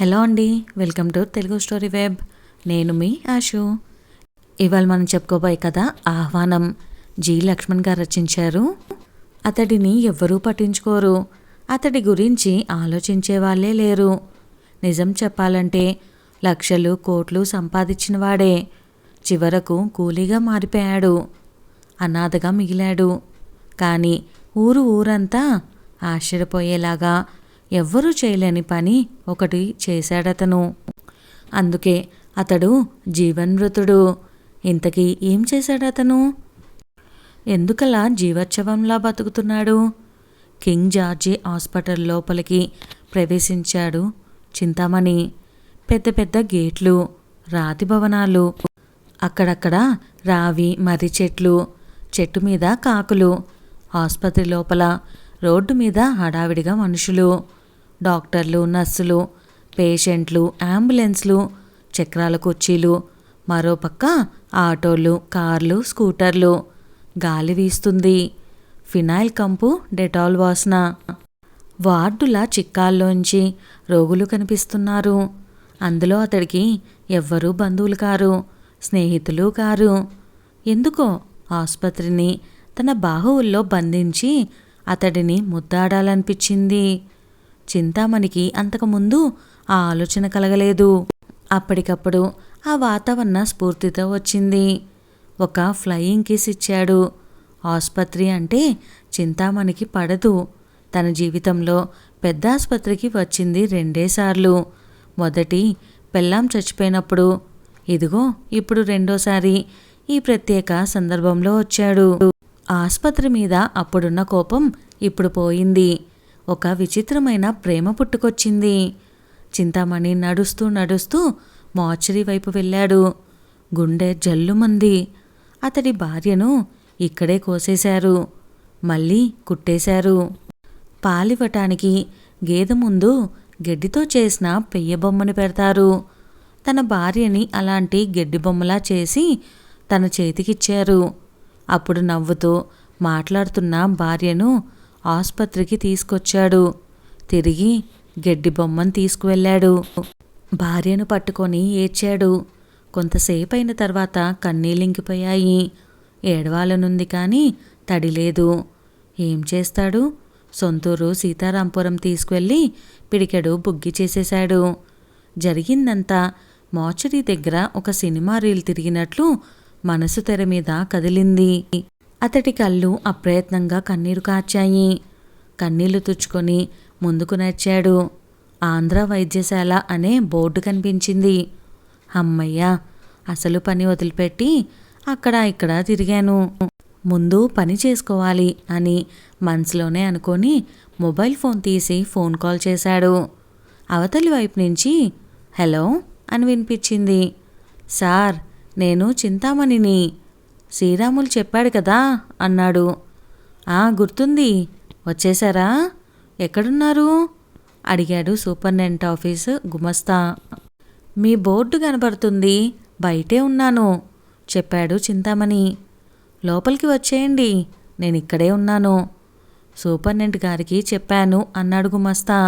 Hello అండి welcome to Telugu story web. నేను మీ ఆశు. ఇవాళ మనం చెప్పుకోబోయే కథ ఆహ్వానం. జి. లక్ష్మణ్ గారు రచించారు. అతడిని ఎవ్వరూ పట్టించుకోరు. అతడి గురించి ఆలోచించే వాళ్ళే లేరు. నిజం చెప్పాలంటే లక్షలు కోట్లు సంపాదించిన వాడే. చివరకు కూలీగా మారిపోయాడు. అనాథగా మిగిలాడు. కానీ ఊరు ఊరంతా ఆశ్చర్యపోయేలాగా ఎవ్వరూ చేయలేని పని ఒకటి చేశాడతను. అందుకే అతడు జీవన్మృతుడు. ఇంతకీ ఏం చేశాడతను? ఎందుకలా జీవోత్సవంలా బతుకుతున్నాడు? కింగ్ జార్జి హాస్పిటల్ లోపలికి ప్రవేశించాడు చింతామణి. పెద్ద పెద్ద గేట్లు రాతి భవనాలు అక్కడక్కడ రావి మర్రి చెట్లు చెట్టు మీద కాకులు ఆసుపత్రి లోపల రోడ్డు మీద హడావిడిగా మనుషులు. డాక్టర్లు నర్సులు పేషెంట్లు అంబులెన్స్లు చక్రాల కుర్చీలు మరోపక్క ఆటోలు కార్లు స్కూటర్లు. గాలి వీస్తుంది. ఫినాయిల్ కంపు డెటాల్ వాసన. వార్డుల చిక్కాల్లోంచి రోగులు కనిపిస్తున్నారు. అందులో అతడికి ఎవ్వరూ బంధువులు కారు స్నేహితులు కారు. ఎందుకో ఆసుపత్రిని తన బాహువుల్లో బంధించి అతడిని ముద్దాడాలనిపించింది. చింతామణికి అంతకుముందు ఆ ఆలోచన కలగలేదు. అప్పటికప్పుడు ఆ వాతావరణ స్ఫూర్తితో వచ్చింది. ఒక ఫ్లయింగ్ కిస్ ఇచ్చాడు. ఆసుపత్రి అంటే చింతామణికి పడదు. తన జీవితంలో పెద్ద ఆసుపత్రికి వచ్చింది రెండేసార్లు మొదటి పెళ్ళాం చచ్చిపోయినప్పుడు. ఇదిగో ఇప్పుడు రెండోసారి. ఈ ప్రత్యేక సందర్భంలో వచ్చాడు. ఆసుపత్రి మీద అప్పుడున్న కోపం ఇప్పుడు పోయింది. ఒక విచిత్రమైన ప్రేమ పుట్టుకొచ్చింది. చింతామణి నడుస్తూ నడుస్తూ మార్చరీ వైపు వెళ్ళాడు. గుండె జల్లుమంది. అతడి భార్యను ఇక్కడే కోసేశారు. మళ్ళీ కుట్టేశారు. పాలివ్వటానికి గేదె ముందు గడ్డితో చేసిన పెయ్య బొమ్మను పెడతారు. తన భార్యని అలాంటి గడ్డి బొమ్మలా చేసి తన చేతికిచ్చారు. అప్పుడు నవ్వుతూ మాట్లాడుతున్న భార్యను ఆసుపత్రికి తీసుకొచ్చాడు. తిరిగి గడ్డి బొమ్మను తీసుకువెళ్ళాడు. భార్యను పట్టుకొని ఏడ్చాడు. కొంతసేపు అయిన తర్వాత కన్నీలింకిపోయాయి ఏడవాలనుంది కానీ తడి లేదు. ఏం చేస్తాడు? సొంతూరు సీతారాంపురం తీసుకువెళ్ళి పిడికెడు బుగ్గి చేసేశాడు. జరిగిందంతా మోచరీ దగ్గర ఒక సినిమా రీల్ తిరిగినట్లు మనసు తెర మీద కదిలింది. అతడి కళ్ళు అప్రయత్నంగా కన్నీరు కార్చాయి. కన్నీళ్ళు తుచ్చుకొని ముందుకు నడిచాడు. ఆంధ్ర వైద్యశాల అనే బోర్డు కనిపించింది. అమ్మయ్యా అసలు పని వదిలిపెట్టి అక్కడ ఇక్కడ తిరిగాను. ముందు పని చేసుకోవాలి అని మనసులోనే అనుకొని మొబైల్ ఫోన్ తీసి ఫోన్ కాల్ చేశాడు. అవతలి వైపు నుంచి హలో అని వినిపించింది. సార్ నేను చింతామణిని. శ్రీరాములు చెప్పాడు కదా అన్నాడు. ఆ గుర్తుంది. వచ్చేసారా ఎక్కడున్నారు? అడిగాడు సూపరింటెండెంట్ ఆఫీస్ గుమస్తా. మీ బోర్డు కనపడుతుంది బయటే ఉన్నాను చెప్పాడు చింతామణి. లోపలికి వచ్చేయండి. నేను ఇక్కడే ఉన్నాను సూపరింటెండెంట్ గారికి చెప్పాను అన్నాడు గుమస్తా.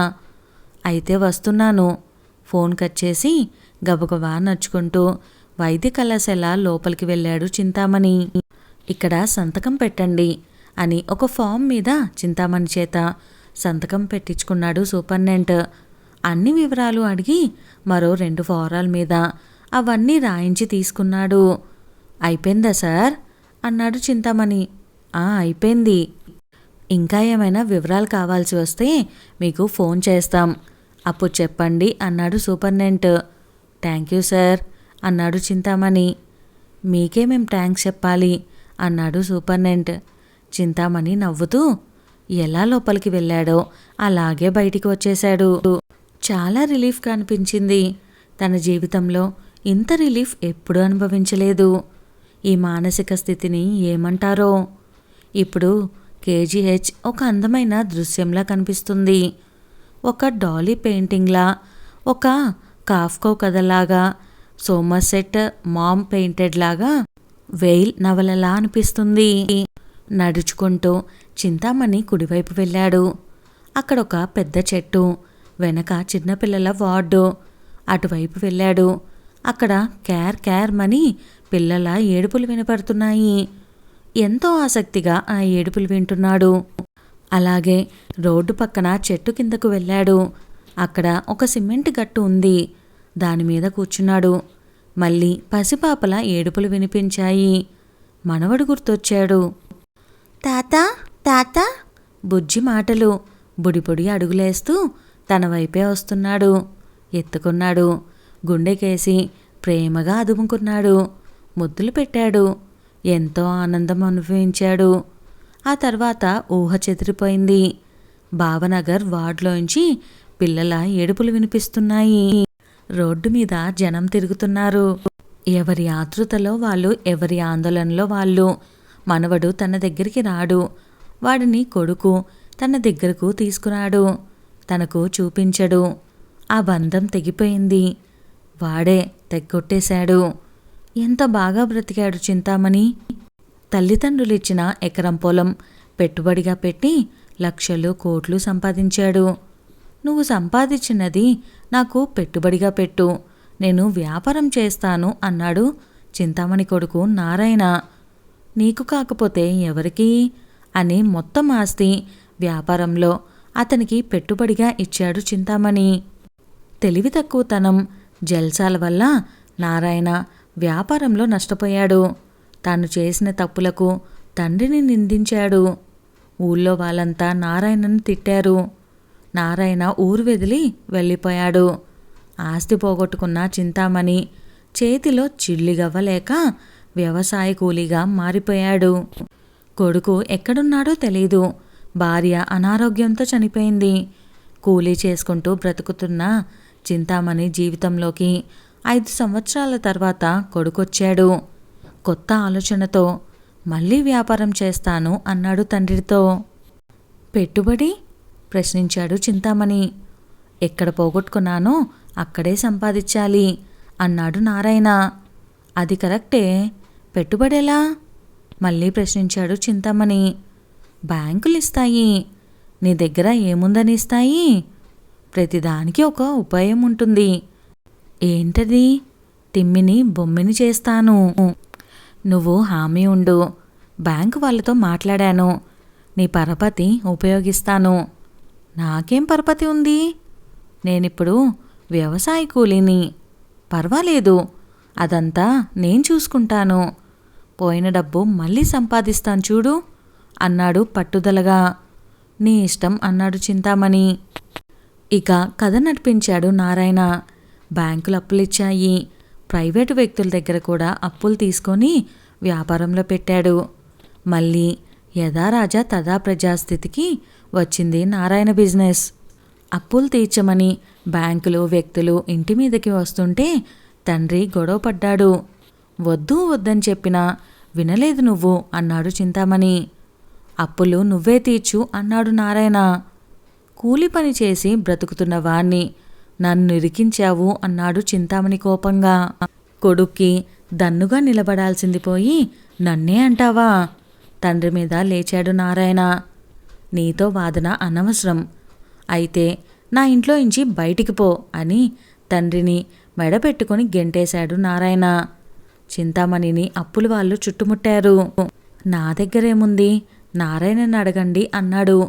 అయితే వస్తున్నాను. ఫోన్ కట్ చేసి గబగబా నడుచుకుంటూ వైద్య కళాశాల లోపలికి వెళ్ళాడు చింతామణి. ఇక్కడ సంతకం పెట్టండి అని ఒక ఫామ్ మీద చింతామణి చేత సంతకం పెట్టించుకున్నాడు సూపర్నెంట్. అన్ని వివరాలు అడిగి మరో రెండు ఫారాల మీద అవన్నీ రాయించి తీసుకున్నాడు. అయిపోయిందా సార్? అన్నాడు చింతామణి. ఆ అయిపోయింది. ఇంకా ఏమైనా వివరాలు కావాల్సి వస్తే మీకు ఫోన్ చేస్తాం. అప్పుడు చెప్పండి అన్నాడు సూపర్నెంట్. థ్యాంక్ యూ సార్ అన్నాడు చింతామణి. మీకే మేం థ్యాంక్స్ చెప్పాలి అన్నాడు సూపర్నెంట్. చింతామణి నవ్వుతూ ఎలా లోపలికి వెళ్ళాడో అలాగే బయటికి వచ్చేశాడు. చాలా రిలీఫ్గా అనిపించింది తన జీవితంలో ఇంత రిలీఫ్ ఎప్పుడూ అనుభవించలేదు. ఈ మానసిక స్థితిని ఏమంటారో? ఇప్పుడు కేజీహెచ్ ఒక అందమైన దృశ్యంలా కనిపిస్తుంది. ఒక డాలీ పెయింటింగ్లా ఒక కాఫ్కో కథలాగా సోమసెట్ మామ్ పెయింటెడ్ లాగా వెయిల్ నవలలా అనిపిస్తుంది. నడుచుకుంటూ చింతామణి కుడివైపు వెళ్ళాడు. అక్కడ ఒక పెద్ద చెట్టు వెనక చిన్నపిల్లల వార్డు. అటువైపు వెళ్ళాడు. అక్కడ క్యార్ క్యార్ మని పిల్లల ఏడుపులు వినపడుతున్నాయి. ఎంతో ఆసక్తిగా ఆ ఏడుపులు వింటున్నాడు. అలాగే రోడ్డు పక్కన చెట్టు కిందకు వెళ్ళాడు. అక్కడ ఒక సిమెంట్ గట్టు ఉంది. దాని మీద కూర్చున్నాడు. మళ్ళీ పసిపాపల ఏడుపులు వినిపించాయి. మనవడు గుర్తొచ్చాడు. తాత తాత! బుజ్జి మాటలు. బుడిబుడి అడుగులేస్తూ తన వైపే వస్తున్నాడు. ఎత్తుకున్నాడు. గుండెకేసి ప్రేమగా అదుముకున్నాడు. ముద్దులు పెట్టాడు. ఎంతో ఆనందం అనుభవించాడు. ఆ తర్వాత ఊహ చెదిరిపోయింది. భావనగర్ వార్డులోంచి పిల్లల ఏడుపులు వినిపిస్తున్నాయి. రోడ్డు మీద జనం తిరుగుతున్నారు. ఎవరి ఆతృతలో వాళ్ళు ఎవరి ఆందోళనలో వాళ్ళు. మనవడు తన దగ్గరికి రాడు. వాడిని కొడుకు తన దగ్గరకు తీసుకురాడు. తనకు చూపించడు. ఆ బంధం తెగిపోయింది. వాడే తెగ్గొట్టేశాడు. ఎంత బాగా బ్రతికాడు చింతామణి. తల్లిదండ్రులిచ్చిన ఎకరం పొలం పెట్టుబడిగా పెట్టి లక్షలు కోట్లు సంపాదించాడు. నువ్వు సంపాదించినది నాకు పెట్టుబడిగా పెట్టు. నేను వ్యాపారం చేస్తాను అన్నాడు చింతామణి కొడుకు నారాయణ. నీకు కాకపోతే ఎవరికి? అని మొత్తం ఆస్తి వ్యాపారంలో అతనికి పెట్టుబడిగా ఇచ్చాడు చింతామణి. తెలివి తక్కువతనం జల్సాల వల్ల నారాయణ వ్యాపారంలో నష్టపోయాడు. తాను చేసిన తప్పులకు తండ్రిని నిందించాడు. ఊళ్ళో వాళ్ళంతా నారాయణను తిట్టారు. నారాయణ ఊరు వెదిలి వెళ్ళిపోయాడు. ఆస్తి పోగొట్టుకున్న చింతామణి చేతిలో చిల్లిగవ్వలేక వ్యవసాయ కూలీగా మారిపోయాడు. కొడుకు ఎక్కడున్నాడో తెలీదు. భార్య అనారోగ్యంతో చనిపోయింది. కూలీ చేసుకుంటూ బ్రతుకుతున్న చింతామణి జీవితంలోకి ఐదు సంవత్సరాల తర్వాత కొడుకొచ్చాడు. కొత్త ఆలోచనతో మళ్ళీ వ్యాపారం చేస్తాను అన్నాడు తండ్రితో. పెట్టుబడి? ప్రశ్నించాడు చింతామణి. ఎక్కడ పోగొట్టుకున్నానో అక్కడే సంపాదించాలి అన్నాడు నారాయణ. అది కరెక్టే. పెట్టుబడెలా? మళ్ళీ ప్రశ్నించాడు చింతామణి. బ్యాంకులు ఇస్తాయి నీ దగ్గర ఏముందని ఇస్తాయి ప్రతిదానికి ఒక ఉపాయం ఉంటుంది. ఏంటది? తిమ్మిని బొమ్మిని చేస్తాను. నువ్వు హామీ ఉండు. బ్యాంకు వాళ్ళతో మాట్లాడాను. నీ పరపతి ఉపయోగిస్తాను. నాకేం పరపతి ఉంది? నేనిప్పుడు వ్యవసాయ కూలీని. పర్వాలేదు అదంతా నేను చూసుకుంటాను. పోయిన డబ్బు మళ్ళీ సంపాదిస్తాను చూడు అన్నాడు పట్టుదలగా. నీ ఇష్టం అన్నాడు చింతామణి. ఇక కథ నడిపించాడు నారాయణ. బ్యాంకులు అప్పులిచ్చాయి ప్రైవేటు వ్యక్తుల దగ్గర కూడా అప్పులు తీసుకొని వ్యాపారంలో పెట్టాడు. మళ్ళీ యథారాజా తదా ప్రజాస్థితికి వచ్చింది నారాయణ బిజినెస్. అప్పులు తీర్చమని బ్యాంకులు వ్యక్తులు ఇంటి మీదకి వస్తుంటే తండ్రి గొడవ పడ్డాడు. వద్దు వద్దని చెప్పినా వినలేదు నువ్వు అన్నాడు చింతామణి. అప్పులు నువ్వే తీర్చు అన్నాడు నారాయణ. కూలి పని చేసి బ్రతుకుతున్న వాణ్ణి నన్ను ఇరికించావు అన్నాడు చింతామణి కోపంగా. కొడుక్కి దన్నుగా నిలబడాల్సింది పోయి నన్నే అంటావా? తండ్రి మీద లేచాడు నారాయణ. నీతో వాదన అనవసరం. అయితే నా ఇంట్లో ఇంచి బయటికి పో అని తండ్రిని మెడపెట్టుకుని గెంటేశాడు నారాయణ. చింతామణిని అప్పులు వాళ్ళు చుట్టుముట్టారు. నా దగ్గరేముంది? నారాయణని అడగండి అన్నాడు.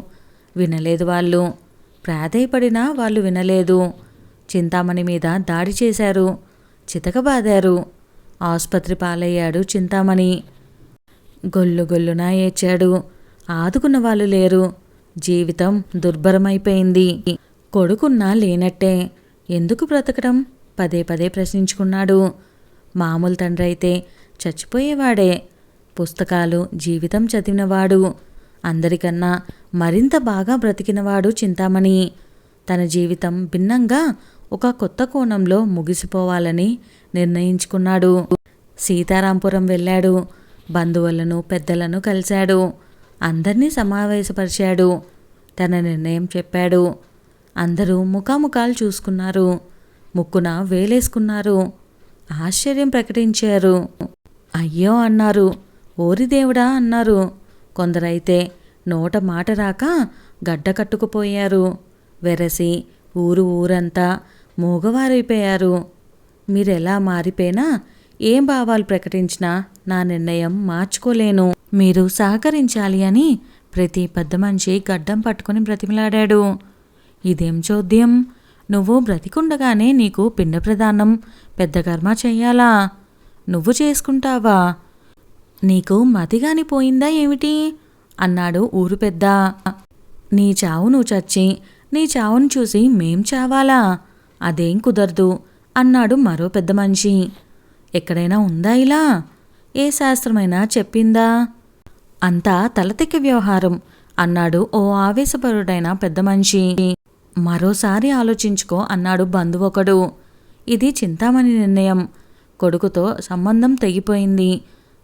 వినలేదు వాళ్ళు. ప్రాధేయపడినా వాళ్ళు వినలేదు. చింతామణి మీద దాడి చేశారు. చితకబాదారు. ఆసుపత్రి పాలయ్యాడు చింతామణి. గొల్లు గొల్లున ఏడ్చాడు. ఆదుకున్న వాళ్ళు లేరు. జీవితం దుర్భరమైపోయింది. కొడుకున్నా లేనట్టే. ఎందుకు బ్రతకడం? పదే పదే ప్రశ్నించుకున్నాడు. మామూలు తండ్రి అయితే చచ్చిపోయేవాడే. పుస్తకాలు జీవితం చదివినవాడు. అందరికన్నా మరింత బాగా బ్రతికినవాడు చింతామణి. తన జీవితం భిన్నంగా ఒక కొత్త కోణంలో ముగిసిపోవాలని నిర్ణయించుకున్నాడు. సీతారాంపురం వెళ్ళాడు. బంధువులను పెద్దలను కలిశాడు. అందరినీ సమావేశపరిచాడు. తన నిర్ణయం చెప్పాడు. అందరూ ముఖాముఖాలు చూసుకున్నారు. ముక్కున వేలేసుకున్నారు. ఆశ్చర్యం ప్రకటించారు. అయ్యో అన్నారు. ఓరి దేవుడా అన్నారు. కొందరైతే నోట మాట రాక గడ్డ కట్టుకుపోయారు. వెరసి ఊరు ఊరంతా మూగవారైపోయారు. మీరెలా మారిపోయినా ఏం భావాలు ప్రకటించినా నా నిర్ణయం మార్చుకోలేను. మీరు సహకరించాలి అని ప్రతి పెద్ద మనిషి గడ్డం పట్టుకుని బ్రతిమలాడాడు. ఇదేం చోద్యం? నువ్వు బ్రతికుండగానే నీకు పిండ ప్రదానం పెద్ద కర్మ చెయ్యాలా నువ్వు చేసుకుంటావా? నీకు మతిగాని పోయిందా ఏమిటి? అన్నాడు ఊరు పెద్ద. నీ చావు నువ్వు చచ్చి నీ చావును చూసి మేం చావాలా? అదేం కుదరదు అన్నాడు మరో పెద్ద మనిషి. ఎక్కడైనా ఉందా ఇలా? ఏ శాస్త్రమైనా చెప్పిందా? అంతా తలతిక్క వ్యవహారం అన్నాడు ఓ ఆవేశపరుడైన పెద్ద మనిషి. మరోసారి ఆలోచించుకో అన్నాడు బంధువొకడు ఇది చింతామణి నిర్ణయం. కొడుకుతో సంబంధం తెగిపోయింది.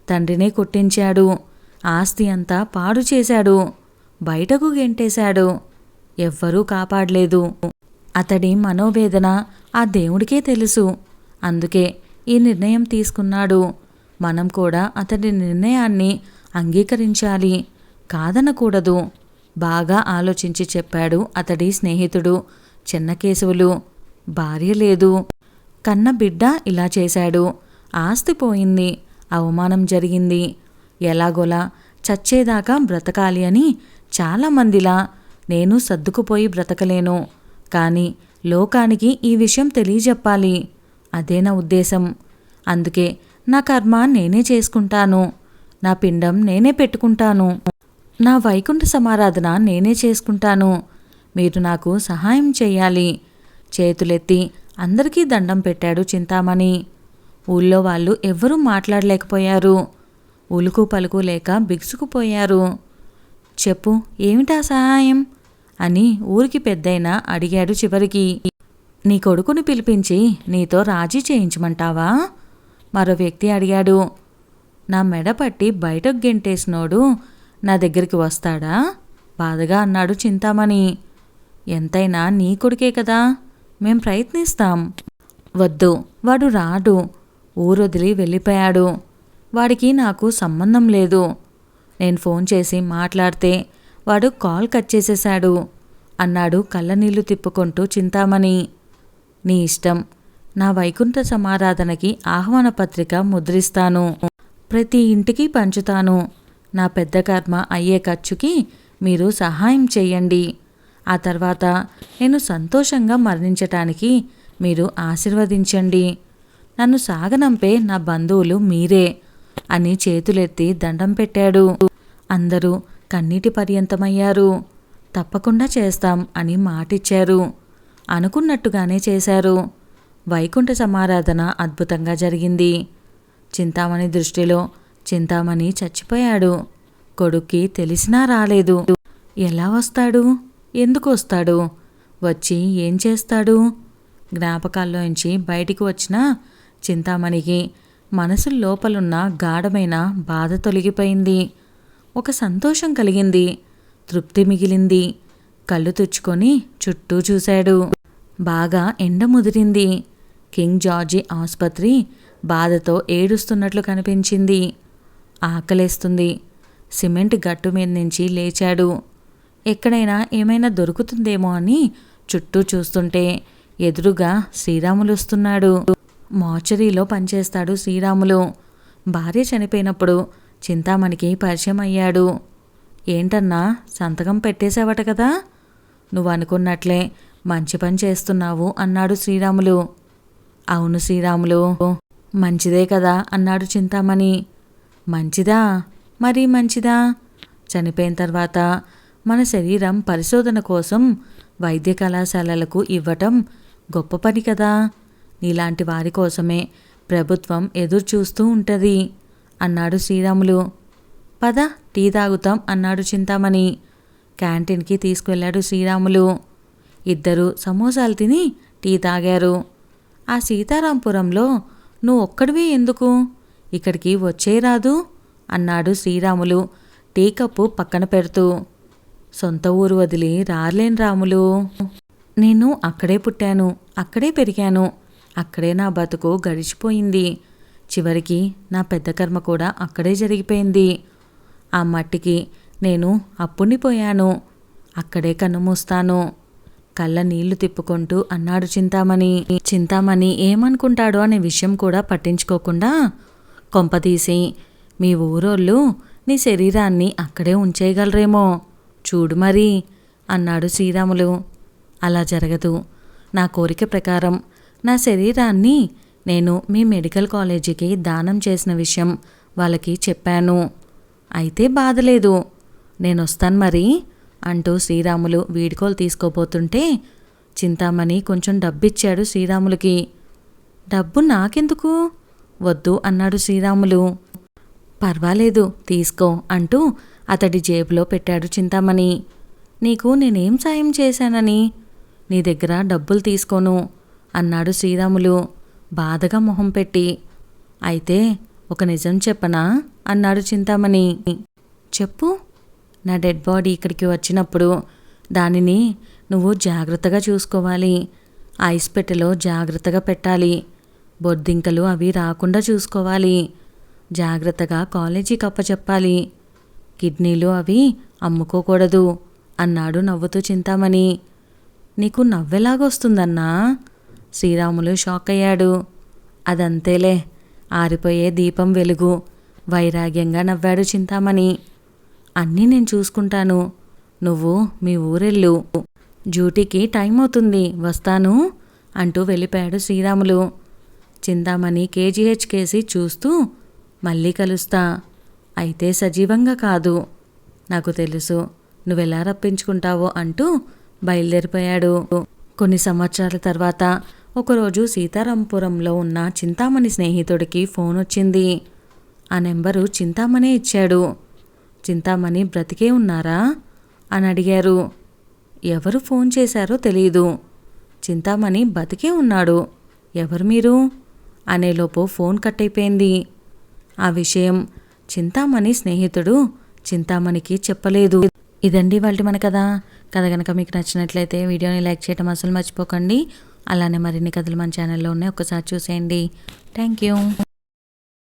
తండ్రినే కొట్టించాడు. ఆస్తి అంతా పాడు చేశాడు. బయటకు గెంటేశాడు. ఎవ్వరూ కాపాడలేదు. అతడి మనోవేదన ఆ దేవుడికే తెలుసు. అందుకే ఈ నిర్ణయం తీసుకున్నాడు. మనం కూడా అతడి నిర్ణయాన్ని అంగీకరించాలి. కాదనకూడదు. బాగా ఆలోచించి చెప్పాడు అతడి స్నేహితుడు. చిన్నకేశవులు భార్య లేదు. కన్న బిడ్డ ఇలా చేశాడు. ఆస్తి పోయింది. అవమానం జరిగింది. ఎలాగోలా చచ్చేదాకా బ్రతకాలి అని చాలామందిలా నేను సర్దుకుపోయి బ్రతకలేను. కానీ లోకానికి ఈ విషయం తెలియజెప్పాలి. అదే నా ఉద్దేశం? అందుకే నా కర్మ నేనే చేసుకుంటాను. నా పిండం నేనే పెట్టుకుంటాను. నా వైకుంఠ సమారాధన నేనే చేసుకుంటాను. మీరు నాకు సహాయం చేయాలి. చేతులెత్తి అందరికీ దండం పెట్టాడు చింతామణి. ఊళ్ళో వాళ్ళు ఎవ్వరూ మాట్లాడలేకపోయారు. ఉలుకు పలుకు లేక బిగుసుకుపోయారు. చెప్పు ఏమిటా సహాయం? అని ఊరికి పెద్దయినా అడిగాడు చివరికి. నీ కొడుకుని పిలిపించి నీతో రాజీ చేయించమంటావా? మరో వ్యక్తి అడిగాడు. నా మెడ పట్టి బయటకు గెంటేసినోడు నా దగ్గరికి వస్తాడా? బాధగా అన్నాడు చింతామణి. ఎంతైనా నీ కొడుకే కదా మేం ప్రయత్నిస్తాం. వద్దు వాడు రాడు. ఊరొదిలి వెళ్ళిపోయాడు. వాడికి నాకు సంబంధం లేదు. నేను ఫోన్ చేసి మాట్లాడితే వాడు కాల్ కట్ చేసేశాడు అన్నాడు కళ్ళనీళ్ళు తిప్పుకుంటూ చింతామణి. నీ ఇష్టం. నా వైకుంఠ సమారాధనకి ఆహ్వాన పత్రిక ముద్రిస్తాను. ప్రతి ఇంటికి పంచుతాను. నా పెద్ద కర్మ అయ్యే ఖర్చుకి మీరు సహాయం చేయండి. ఆ తర్వాత నేను సంతోషంగా మరణించటానికి మీరు ఆశీర్వదించండి. నన్ను సాగనంపే నా బంధువులు మీరే అని చేతులెత్తి దండం పెట్టాడు. అందరూ కన్నీటి పర్యంతమయ్యారు. తప్పకుండా చేస్తాం అని మాటిచ్చారు. అనుకున్నట్టుగానే చేశారు. వైకుంఠ సమారాధన అద్భుతంగా జరిగింది. చింతామణి దృష్టిలో చింతామణి చచ్చిపోయాడు. కొడుక్కి తెలిసినా రాలేదు. ఎలా వస్తాడు? ఎందుకు వస్తాడు? వచ్చి ఏం చేస్తాడు? జ్ఞాపకాల్లోంచి బయటికి వచ్చిన చింతామణికి మనసు లోపలున్న గాఢమైన బాధ తొలగిపోయింది. ఒక సంతోషం కలిగింది. తృప్తి మిగిలింది. కళ్ళు తుచ్చుకొని చుట్టూ చూశాడు. బాగా ఎండ ముదిరింది. కింగ్ జార్జి ఆసుపత్రి బాధతో ఏడుస్తున్నట్లు కనిపించింది. ఆకలేస్తుంది. సిమెంట్ గట్టు మీద నుంచి లేచాడు. ఎక్కడైనా ఏమైనా దొరుకుతుందేమో అని చుట్టూ చూస్తుంటే ఎదురుగా శ్రీరాములు వస్తున్నాడు. మార్చరీలో పనిచేస్తాడు శ్రీరాములు. భార్య చనిపోయినప్పుడు చింతామణికి పరిచయం అయ్యాడు. ఏంటన్నా సంతకం పెట్టేశావట కదా? నువ్వు అనుకున్నట్లే మంచి పని చేస్తున్నావు అన్నాడు శ్రీరాములు. అవును శ్రీరాములు మంచిదే కదా అన్నాడు చింతామణి. మంచిదా? మరీ మంచిదా? చనిపోయిన తర్వాత మన శరీరం పరిశోధన కోసం వైద్య కళాశాలలకు ఇవ్వటం గొప్ప పని కదా. నీలాంటి వారి కోసమే ప్రభుత్వం ఎదురు చూస్తూ ఉంటుంది అన్నాడు శ్రీరాములు. పద టీ తాగుతాం అన్నాడు చింతామణి. క్యాంటీన్కి తీసుకువెళ్ళాడు శ్రీరాములు. ఇద్దరు సమోసాలు తిని టీ తాగారు. ఆ సీతారాంపురంలో నువ్వు ఒక్కడివి ఎందుకు? ఇక్కడికి వచ్చే రాదు? అన్నాడు శ్రీరాములు టీ కప్పు పక్కన పెడుతూ. సొంత ఊరు వదిలి రాలేను రాములు. నేను అక్కడే పుట్టాను అక్కడే పెరిగాను అక్కడే నా బతుకు గడిచిపోయింది. చివరికి నా పెద్ద కర్మ కూడా అక్కడే జరిగిపోయింది. ఆ మట్టికి నేను అప్పుండిపోయాను అక్కడే కన్నుమూస్తాను. కళ్ళ నీళ్ళు తిప్పుకుంటూ అన్నాడు చింతామణి. చింతామణి ఏమనుకుంటాడో అనే విషయం కూడా పట్టించుకోకుండా కొంపతీసి మీ ఊరోళ్ళు నీ శరీరాన్ని అక్కడే ఉంచేయగలరేమో. చూడు మరి అన్నాడు శ్రీరాములు. అలా జరగదు. నా కోరిక ప్రకారం నా శరీరాన్ని నేను మీ మెడికల్ కాలేజీకి దానం చేసిన విషయం వాళ్ళకి చెప్పాను. అయితే బాధలేదు. నేను వస్తాను మరి అంటూ శ్రీరాములు వీడుకోలు తీసుకోబోతుంటే చింతామణి కొంచెం డబ్బిచ్చాడు శ్రీరాములకి. డబ్బు నాకెందుకు? వద్దు అన్నాడు శ్రీరాములు. పర్వాలేదు తీసుకో అంటూ అతడి జేబులో పెట్టాడు చింతామణి. నీకు నేనేం సాయం చేశానని? నీ దగ్గర డబ్బులు తీసుకోను అన్నాడు శ్రీరాములు బాధగా మొహం పెట్టి. అయితే ఒక నిజం చెప్పనా? అన్నాడు చింతామణి. చెప్పు నా డెడ్ బాడీ ఇక్కడికి వచ్చినప్పుడు దానిని నువ్వు జాగ్రత్తగా చూసుకోవాలి. ఐస్ పెట్టెలో జాగ్రత్తగా పెట్టాలి. బొద్దింకలు అవి రాకుండా చూసుకోవాలి. జాగ్రత్తగా కాలేజీకి అప్పచెప్పాలి. కిడ్నీలు అవి అమ్ముకోకూడదు అన్నాడు నవ్వుతూ చింతామణి. నీకు నవ్వెలాగొస్తుందన్నా? శ్రీరాములు షాక్ అయ్యాడు అదంతేలే ఆరిపోయే దీపం వెలుగు. వైరాగ్యంగా నవ్వాడు చింతామణి. అన్నీ నేను చూసుకుంటాను. నువ్వు మీ ఊరెళ్ళు. డ్యూటీకి టైం అవుతుంది వస్తాను అంటూ వెళ్ళిపోయాడు శ్రీరాములు. చింతామణి కేజీహెచ్ కేసి చూస్తూ మళ్ళీ కలుస్తా. అయితే సజీవంగా కాదు. నాకు తెలుసు. నువ్వెలా రప్పించుకుంటావో అంటూ బయలుదేరిపోయాడు. కొన్ని సంవత్సరాల తర్వాత ఒకరోజు సీతారాంపురంలో ఉన్న చింతామణి స్నేహితుడికి ఫోన్ వచ్చింది ఆ నెంబరు చింతామణే ఇచ్చాడు. చింతామణి బ్రతికే ఉన్నారా? అని అడిగారు. ఎవరు ఫోన్ చేశారో తెలియదు చింతామణి బతికే ఉన్నాడు. ఎవరు మీరు? అనేలోపు ఫోన్ కట్ అయిపోయింది ఆ విషయం చింతామణి స్నేహితుడు చింతామణికి చెప్పలేదు. ఇదండి వాళ్ళ మన కథ. కథ కనుక మీకు నచ్చినట్లయితే వీడియోని లైక్ చేయడం అసలు మర్చిపోకండి. అలానే మరిన్ని కథలు మన ఛానల్లో ఉన్నాయి ఒకసారి చూసేయండి. Thank you.